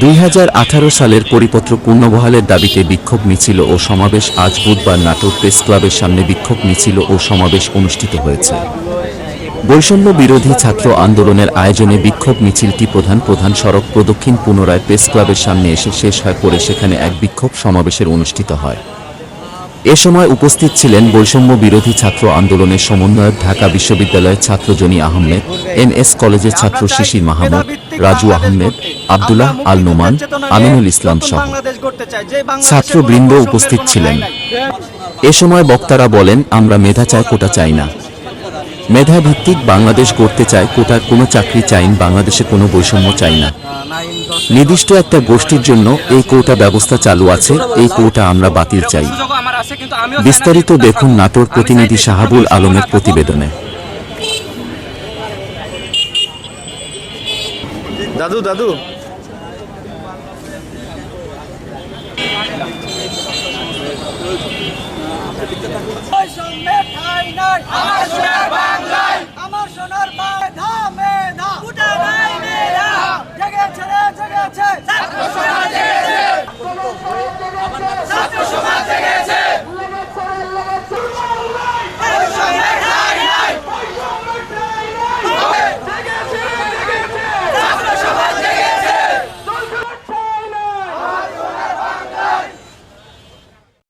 দুই হাজার আঠারো সালের পরিপত্র পূর্ণবহালের দাবিতে বিক্ষোভ মিছিল ও সমাবেশ আজ বুধবার নাটোর প্রেস ক্লাবের সামনে বিক্ষোভ মিছিল ও সমাবেশ অনুষ্ঠিত হয়েছে। বৈষম্য বিরোধী ছাত্র আন্দোলনের আয়োজনে বিক্ষোভ মিছিলটি প্রধান প্রধান সড়ক প্রদক্ষিণ পুনরায় প্রেস ক্লাবের সামনে এসে শেষ হয় পরে সেখানে এক বিক্ষোভ সমাবেশের অনুষ্ঠিত হয়। এ সময় উপস্থিত ছিলেন বৈষম্য বিরোধী ছাত্র আন্দোলনের সমন্বয়ক ঢাকা বিশ্ববিদ্যালয়ের ছাত্র জনি আহমেদ, এনএস কলেজের ছাত্র শিশির মাহমুদ, রাজু আহমেদ, আব্দুল্লাহ আল নোমান আমিনুল ইসলাম সহ ছাত্রবৃন্দ উপস্থিত ছিলেন। এ সময় বক্তারা বলেন, আমরা মেধা চাই, কোটা চাই না। মেধা ভিত্তিক বাংলাদেশ গড়তে চায় কোটার কোনো চাকরি চাইন বাংলাদেশে কোনো বৈষম্য চাই না। নির্দিষ্ট একটা গোষ্ঠীর জন্য এই কোটা ব্যবস্থা চালু আছে, এই কোটা আমরা বাতিল চাই। বিস্তারিত দেখুন নাটোর প্রতিনিধি শাহাবুল আলমের প্রতিবেদনে দাদু দাদু ঠাঁই নাই।